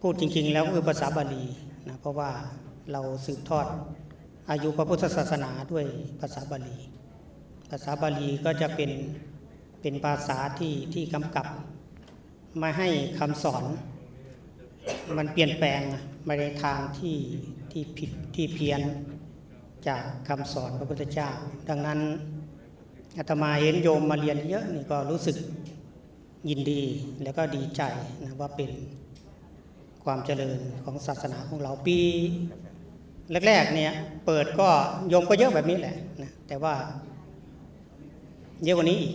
พูดจริง ๆ แล้วคือภาษาบาลีนะเพราะว่าเราสืบทอดอายุพระพุทธศาสนาด้วยภาษาบาลี ภาษาบาลีก็จะเป็นเป็นภาษาที่ที่กำกับม่ให้คำสอน มันเปลี่ยนแปลงมาในทางที่ที่ผิดที่เพี้ยนจากคำสอนพระพุทธเจ้า ดังนั้นอาตมาเห็นโยมมาเรียนเยอะนี่ก็รู้สึกยินดีแล้วก็ดีใจนะว่าเป็น ความเจริญของศาสนาของเราปีแรกๆเนี่ยเปิดก็โยมก็เยอะแบบนี้แหละนะแต่ว่าเยอะกว่านี้อีก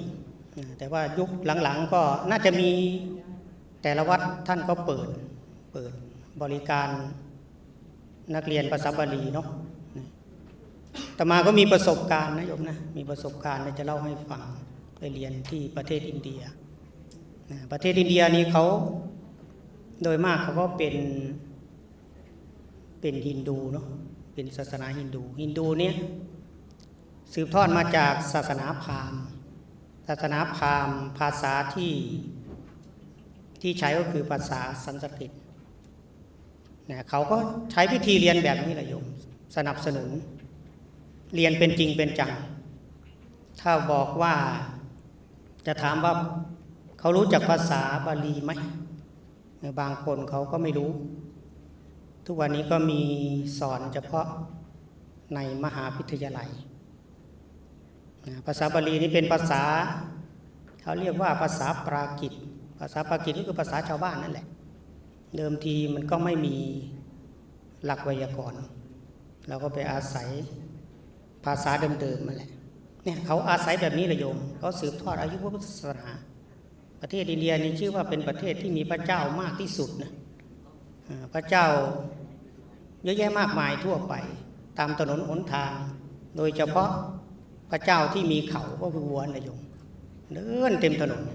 นะแต่ว่ายุคหลังๆก็น่าจะมีแต่ละวัดท่านก็เปิดเปิดบริการนักเรียนภาษาบาลีเนาะแต่มาก็มีประสบการณ์นะโยมนะมีประสบการณ์จะเล่าให้ฟังไปเรียนที่ประเทศอินเดีย ประเทศอินเดียนี่เขา โดยมากเขาก็เป็นเป็นฮินดูเนาะเป็นศาสนาฮินดู ฮินดูเนี่ยสืบทอดมาจากศาสนาพราหมณ์ ศาสนาพราหมณ์ ภาษาที่ที่ใช้ก็คือภาษาสันสกฤตนะเขาก็ใช้วิธีเรียนแบบนี้แหละโยมสนับสนุน เรียนเป็นจริงเป็นจัง ถ้าบอกว่าจะถามว่าเขารู้จักภาษาบาลีไหม บางคนเขาก็ไม่รู้ ทุกวันนี้ก็มีสอนเฉพาะในมหาวิทยาลัย ภาษาบาลีนี่เป็นภาษาเขาเรียกว่าภาษาปรากิตภาษาปรากิตก็คือภาษาชาวบ้านนั่นแหละ เดิมทีมันก็ไม่มีหลักไวยากรณ์เราก็ไปอาศัยภาษาเดิมๆมาแหละเนี่ยเขาอาศัยแบบนี้เลยโยมเขาสืบทอดอายุพระพุทธศาสนา ประเทศอินเดียนี่ชื่อว่าเป็นประเทศที่มีพระเจ้ามากที่สุดนะพระเจ้าเยอะแยะมากมายทั่วไป ตามถนนหนทาง โดยเฉพาะพระเจ้าที่มีเขาก็คือวัวนะโยมเดินเต็มถนนเ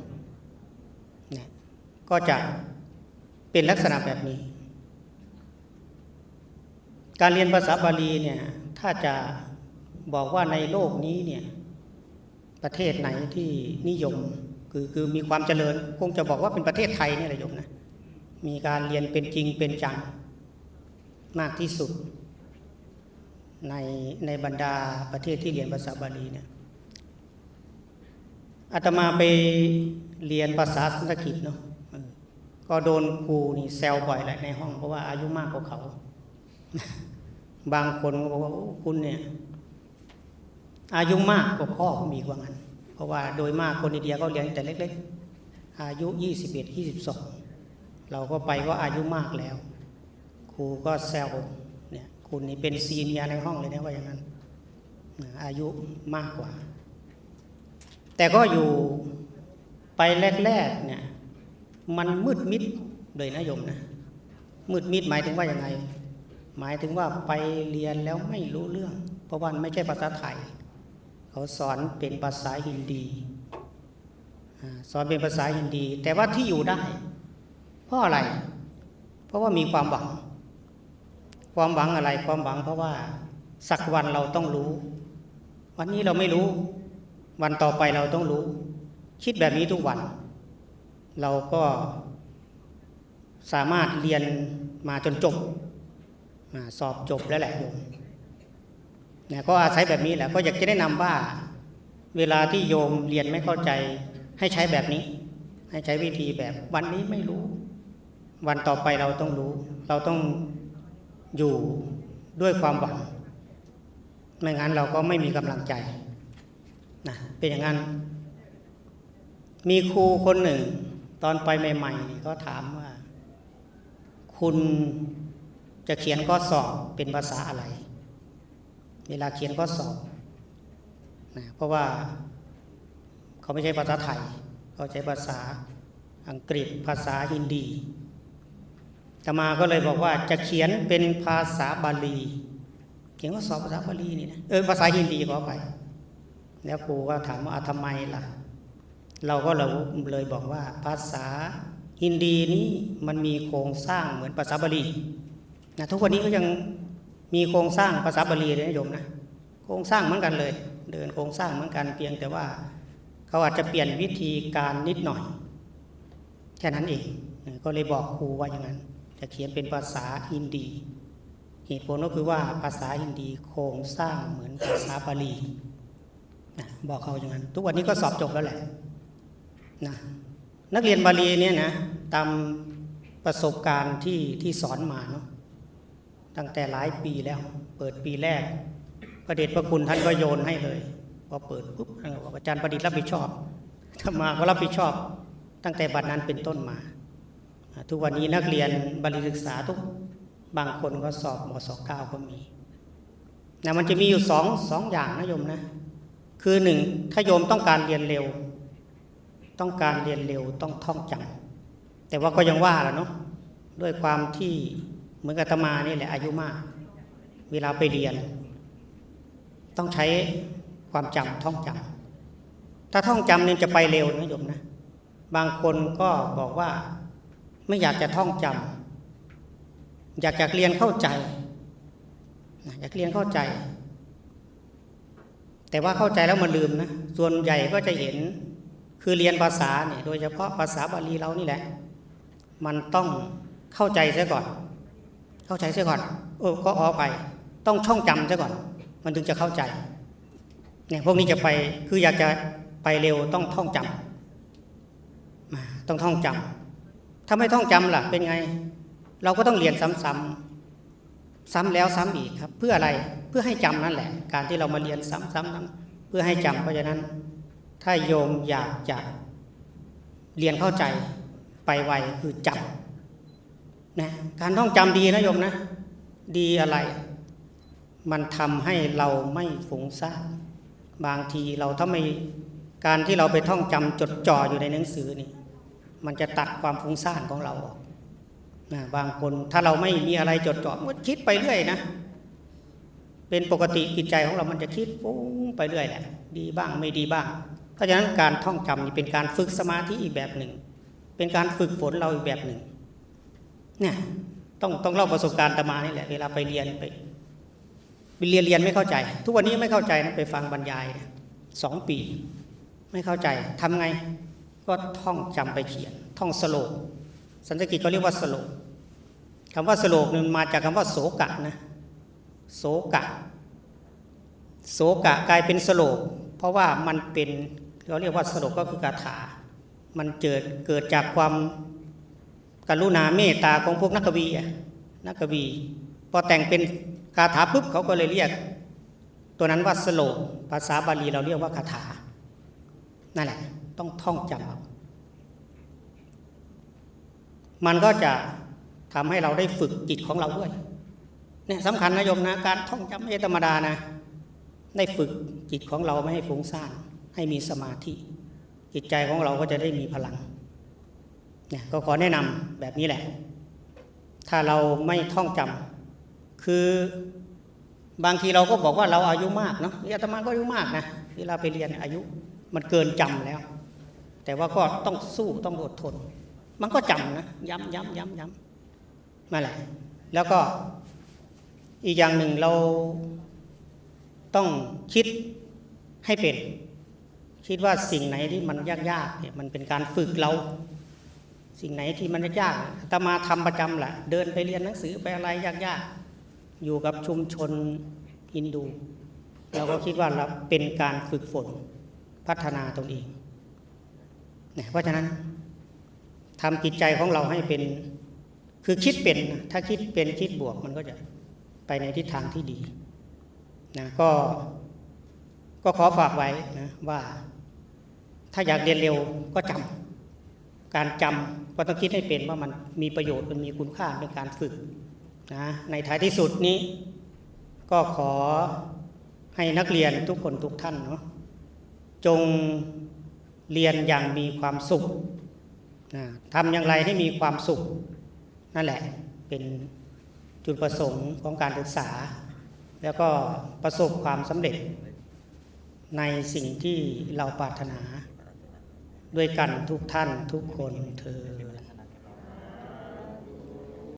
นี่ยก็จะเป็นลักษณะแบบนี้ การเรียนภาษาบาลีเนี่ยถ้าจะบอกว่าในโลกนี้เนี่ยประเทศไหนที่นิยม คือคือมีความเจริญ คงจะบอกว่าเป็นประเทศไทยนี่แหละโยมนะมีการเรียนเป็นจริงเป็นจังมากที่สุด ในในบรรดาประเทศที่เรียนภาษาบาลีเนี่ยอาตมาไปเรียนภาษาสันสกฤตเนาะก็โดนครูนี่แซวบ่อยแหละในห้องเพราะว่าอายุมากกว่าเขา บางคนก็บอกว่าคุณเนี่ย อายุมากกว่าพ่อมีกว่างั้น เพราะว่าโดยมากคนอินเดียก็เรียนแต่เล็กๆ อายุยี่สิบเอ็ดยี่สิบสองเราก็ไปก็อายุมากแล้ว ครูก็แซวเนี่ยคุณนี่เป็นซีเนียในห้องเลยนะว่าอย่างนั้น อายุมากกว่า แต่ก็อยู่ไปแรกๆเนี่ยมันมืดมิดเลยนะโยมนะมืดมิดหมายถึงว่าอย่างไง หมายถึงว่าไปเรียนแล้วไม่รู้เรื่อง เพราะว่าไม่ใช่ภาษาไทย เขาสอนเป็นภาษาฮินดีสอนเป็นภาษาฮินดี แต่ว่าที่อยู่ได้ เพราะอะไร เพราะว่ามีความหวัง ความหวังอะไรความหวัง เพราะว่าสักวันเราต้องรู้ วันนี้เราไม่รู้ วันต่อไปเราต้องรู้ คิดแบบนี้ทุกวัน เราก็สามารถเรียนมาจนจบสอบจบแล้วแหละโยม เนี่ยก็อาศัยแบบนี้แหละก็อยากจะแนะนำว่าเวลาที่โยมเรียนไม่เข้าใจ ให้ใช้แบบนี้ ให้ใช้วิธีแบบวันนี้ไม่รู้ วันต่อไปเราต้องรู้ เราต้องอยู่ด้วยความหวังไม่งั้นเราก็ไม่มีกำลังใจนะเป็นอย่างนั้น มีครูคนหนึ่ง ตอนไปใหม่ๆเขาถามว่า คุณจะเขียนข้อสอบเป็นภาษาอะไร เวลาเขียนข้อสอบนะเพราะว่าเขาไม่ใช่ภาษาไทย เขาใช้ภาษาอังกฤษภาษาฮินดีตมาก็เลยบอกว่าจะเขียนเป็นภาษาบาลี เขียนข้อสอบภาษาบาลีนี่นะเออภาษาฮินดีขอไป แล้วครูก็ถามว่าทำไมล่ะ เราก็เลยบอกว่าภาษาฮินดีนี้มันมีโครงสร้างเหมือนภาษาบาลีนะทุกวันนี้ก็ยัง มีโครงสร้างภาษาบาลีเลยนะโยมนะโครงสร้างเหมือนกันเลย เดินโครงสร้างเหมือนกันเพียงแต่ว่า เขาอาจจะเปลี่ยนวิธีการนิดหน่อย แค่นั้นเองก็เลยบอกครูว่าอย่างนั้นจะเขียนเป็นภาษาฮินดีเหตุผลก็คือว่าภาษาฮินดีโครงสร้างเหมือนภาษาบาลีนะบอกเขาอย่างนั้น ทุกวันนี้ก็สอบจบแล้วแหละนะนักเรียนบาลีเนี่ยนะตามประสบการณ์ที่ที่สอนมาเนาะ ตั้งแต่หลายปีแล้ว เปิดปีแรกพระเดชพระคุณท่านก็โยนให้เลยพอเปิดปุ๊บท่านบอกอาจารย์ประดิษฐ์รับผิดชอบถ้ามาก็รับผิดชอบ ตั้งแต่บัดนั้นเป็นต้นมา ทุกวันนี้นักเรียนบาลีศึกษาทุกบางคนก็สอบมศเก้าก็มีนะมันจะมีอยู่สองสองอย่างนะโยมนะ คือหนึ่งถ้าโยมต้องการเรียนเร็ว ต้องการเรียนเร็วต้องท่องจำแต่ว่าก็ยังว่าแหละเนาะด้วยความที่ มือนกับตมานี่แหละอายุมาก เวลาไปเรียน ต้องใช้ความจำท่องจำถ้าท่องจำเนี่ยจะไปเร็วนะโยมนะ บางคนก็บอกว่าไม่อยากจะท่องจำอยากจะเรียนเข้าใจอยากเรียนเข้าใจ แต่ว่าเข้าใจแล้วมันลืมนะส่วนใหญ่ก็จะเห็นคือเรียนภาษาเนี่ยโดยเฉพาะภาษาบาลีเรานี่แหละ มันต้องเข้าใจเสียก่อน เข้าใจเสียก่อนโอ้ก็ออไป ต้องท่องจำเสียก่อน มันถึงจะเข้าใจเนี่ยพวกนี้จะไปคืออยากจะไปเร็วต้องท่องจำต้องท่องจำถ้าไม่ท่องจำล่ะ เป็นไง เราก็ต้องเรียนซ้ำๆซ้ำแล้วซ้ำอีกครับ เพื่ออะไรเพื่อให้จำนั่นแหละ การที่เรามาเรียนซ้ำๆเพื่อให้จำเพราะฉะนั้น ถ้าโยมอยากจะเรียนเข้าใจไปไวคือจำ นะการท่องจำดีนะโยมนะ ดีอะไร มันทำให้เราไม่ฟุ้งซ่านบางทีเราถ้าไม่การที่เราไปท่องจำจดจ่ออยู่ในหนังสือนี่ มันจะตัดความฟุ้งซ่านของเราออกนะบางคนถ้าเราไม่มีอะไรจดจ่อมันคิดไปเรื่อยนะ เป็นปกติจิตใจของเรามันจะคิดฟุ้งไปเรื่อยแหละดีบ้างไม่ดีบ้าง เพราะฉะนั้นการท่องจำนี่เป็นการฝึกสมาธิอีกแบบหนึ่ง เป็นการฝึกฝนเราอีกแบบหนึ่ง เนี่ยต้องต้องเล่าประสบการณ์ตมานี่แหละเวลาไปเรียนไปไปเรียนเรียนไม่เข้าใจ ทุกวันนี้ไม่เข้าใจนะไปฟังบรรยายสองปี ไม่เข้าใจทำไงก็ท่องจำไปเขียน ท่องสโลกสันสกิตเขาเรียกว่าสโลกคำว่าสโลกนึงมาจากคำว่าโสกะนะโสกะโสกะกลายเป็นสโลกเพราะว่ามันเป็นเราเรียกว่าสโลกก็คือกาถา มันเกิดเกิดจากความ กรุณาเมตตาของพวกนักกวีนักกวีพอแต่งเป็นคาถาปุ๊บเขาก็เลยเรียก ตัวนั้นว่าสโลกภาษาบาลีเราเรียกว่าคาถานั่นแหละ ต้องท่องจำมันก็จะทำให้เราได้ฝึกจิตของเราด้วยเนี่ยสำคัญนะโยมนะการท่องจำไม่ธรรมดานะ ได้ฝึกจิตของเราไม่ให้ฟุ้งซ่านให้มีสมาธิ จิตใจของเราก็จะได้มีพลัง นี่ยก็ขอแนะนำแบบนี้แหละ ถ้าเราไม่ท่องจำคือบางทีเราก็บอกว่าเราอายุมากเนาะอาตมาก็อายุมากนะเวลาไปเรียนอายุมันเกินจำแล้ว แต่ว่าก็ต้องสู้ต้องอดทน มันก็จำนะย้ำย้ำย้ำย้ำนั่นแหละ แล้วก็อีกอย่างหนึ่งเราต้องคิดให้เป็น คิดว่าสิ่งไหนที่มันยากๆเนี่ยมันเป็นการฝึกเรา สิ่งไหนที่มันยากๆตมาทำประจำแหละเดินไปเรียนหนังสือไปอะไรยากๆ อยู่กับชุมชนฮินดู เราก็คิดว่าเราเป็นการฝึกฝนพัฒนาตนเองเนี่ยเพราะฉะนั้นทำจิตใจของเราให้เป็นคือคิดเป็นถ้าคิดเป็นคิดบวกมันก็จะไปในทิศทางที่ดีนะก็ก็ขอฝากไว้นะว่า ถ้าอยากเรียนเร็วก็จำ การจำก็ต้องคิดให้เป็นว่ามันมีประโยชน์มันมีคุณค่าเป็นการฝึกนะในท้ายที่สุดนี้ ก็ขอให้นักเรียนทุกคนทุกท่านเนาะจงเรียนอย่างมีความสุขนะทำอย่างไรให้มีความสุข นั่นแหละเป็นจุดประสงค์ของการศึกษา แล้วก็ประสบความสำเร็จในสิ่งที่เราปรารถนา ด้วยกันทุกท่านทุกคนเธอ